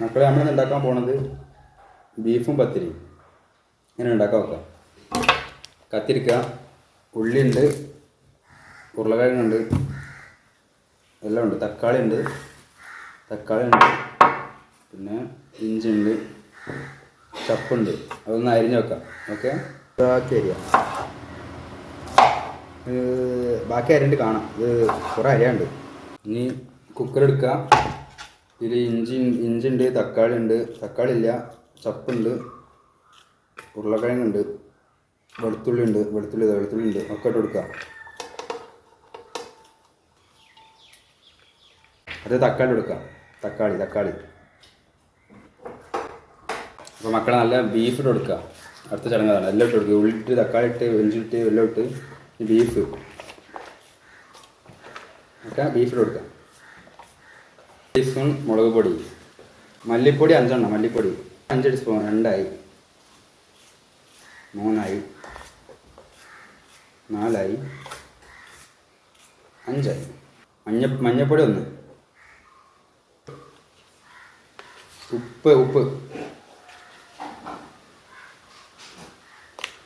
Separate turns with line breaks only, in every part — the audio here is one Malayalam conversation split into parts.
മക്കളെ നമ്മൾ ഉണ്ടാക്കാൻ പോണത് ബീഫും പത്തിരിയും. ഇങ്ങനെ ഉണ്ടാക്കാൻ വെക്കാം കത്തിരിക്ക ഉള്ളിയുണ്ട് ഉരുളക്കിഴങ്ങുണ്ട് എല്ലാം ഉണ്ട് തക്കാളി ഉണ്ട് തക്കാളി ഉണ്ട് പിന്നെ ഇഞ്ചി ഉണ്ട് ചപ്പുണ്ട്. അതൊന്ന് അരിഞ്ഞ് വെക്കാം. ഓക്കെ? ബാക്കി അരിയ. ബാക്കി അരിണ്ട് കാണാം. ഇത് കുറേ അരിയാണ്ട് ഇനി കുക്കർ എടുക്കുക. ഇതിൽ ഇഞ്ചി ഇഞ്ചി ഉണ്ട് തക്കാളി ഉണ്ട് തക്കാളി ഇല്ല ചപ്പുണ്ട് ഉരുളക്കിഴങ്ങുണ്ട് വെളുത്തുള്ളി ഉണ്ട് വെളുത്തുള്ളി വെളുത്തുള്ളി ഉണ്ട് ഒക്കെ ഇട്ട് കൊടുക്കുക അത് തക്കാളി എടുക്കുക തക്കാളി തക്കാളി. അപ്പോൾ മക്കളെ നല്ല ബീഫ് ഇട്ട് കൊടുക്കുക അടുത്ത ചടങ്ങാണ് എല്ലാം ഇട്ട് കൊടുക്കുക ഉള്ളിട്ട് തക്കാളി ഇട്ട് ഇഞ്ചി ഇട്ട് എല്ലാം ഇട്ട് ബീഫ് ഒക്കെ ബീഫ് ഇട്ട് കൊടുക്കുക ടീസ്പൂൺ മുളക് പൊടി. മല്ലിപ്പൊടി അഞ്ചെണ്ണം മല്ലിപ്പൊടി. അഞ്ച് ടീസ്പൂൺ രണ്ടായി. മൂന്നായി. നാലായി. അഞ്ചായി. മഞ്ഞ മഞ്ഞപ്പൊടി ഒന്ന്. ഉപ്പ് ഉപ്പ്.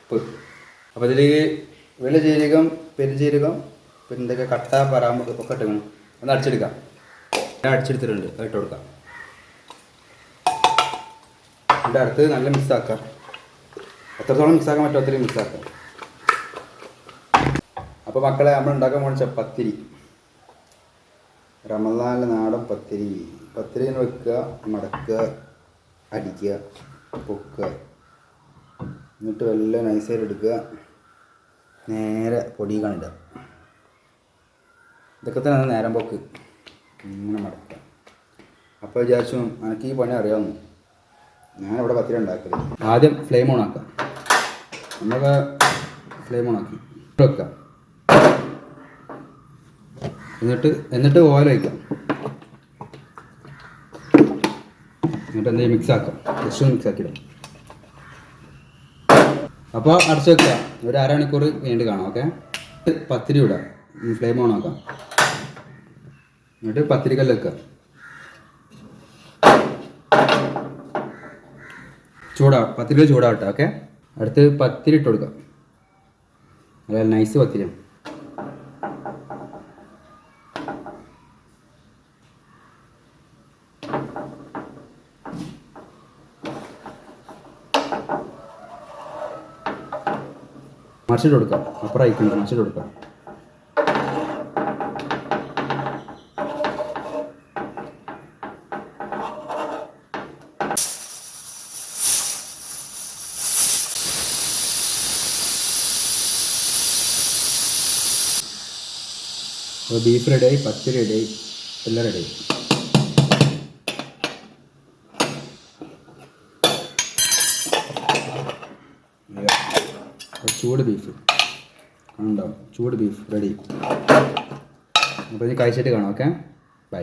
ഉപ്പ്. അപ്പോൾ ഇതിലേക്ക് വെള്ള ജീരകം പെരുംജീരകം പിന്നെ എന്തൊക്കെ കട്ട പരാമ്പ് ഒക്കെ ഇട്ടിക്കണം ഒന്ന് അടിച്ചെടുക്കാം. അടിച്ചെടുത്തിട്ടുണ്ട്. ഇട്ട് കൊടുക്കാം. എന്റെ അടുത്ത് നല്ല മിക്സ് ആക്കാം. എത്രത്തോളം മിക്സ് ആക്കാൻ പറ്റുമോ അത്രയും മിക്സ് ആക്കാം. അപ്പോൾ മക്കളെ നമ്മൾ ഉണ്ടാക്കാൻ പോണ പത്തിരി റമദാനിലെ നാടൻ പത്തിരി. പത്തിരി വെക്കുക മടക്കുക അടിക്കുക പൊക്കുക. എന്നിട്ട് വല്ല നൈസായിട്ട് എടുക്കുക. നേരെ പൊടി കണ്ടിടുക ഇതൊക്കെ തന്നെ നേരം പോക്ക്. ഇങ്ങനെ മടക്കാം. അപ്പോൾ വിചാരിച്ചു എനിക്ക് ഈ പണി അറിയാവുന്നു. ഞാനിവിടെ പത്തിരി ഉണ്ടാക്കൽ. ആദ്യം ഫ്ലെയിം ഓൺ ആക്കാം. നമ്മളൊക്കെ ഫ്ലെയിം ഓൺ ആക്കി. വെക്കാം. എന്നിട്ട് എന്നിട്ട് ഓയിൽ വയ്ക്കാം എന്നിട്ട് എന്തെങ്കിലും മിക്സ് ആക്കാം. ജസ്റ്റ് മിക്സ് ആക്കിയിടാം. അപ്പോൾ അടച്ചു വെക്കുക ഒരു അരമണിക്കൂർ വേണ്ടി കാണാം ഓക്കെ പത്തിരി വിടാം ഫ്ലെയിം ഓൺ ആക്കാം. എന്നിട്ട് പത്തിരിക്കല്ല് വെക്കുക ചൂടാ പത്തിരി ചൂടാവട്ടെ ഓക്കെ? അടുത്ത് പത്തിരി ഇട്ട് കൊടുക്കാം. അല്ല നൈസ് പത്തിരിയാണ്. മറിച്ചിട്ട് കൊടുക്കാം. അപ്പുറം അയക്കണ്ട മറിച്ചിട്ട് കൊടുക്കാം. അപ്പോൾ ബീഫ് റെഡിയായി പച്ചരി റെഡിയായി എല്ലാം റെഡിയായി ചൂട് ബീഫ് ഉണ്ടാവും ചൂട് ബീഫ് റെഡി അപ്പോൾ ഇനി കഴിച്ചിട്ട് കാണാം ഓക്കെ ബൈ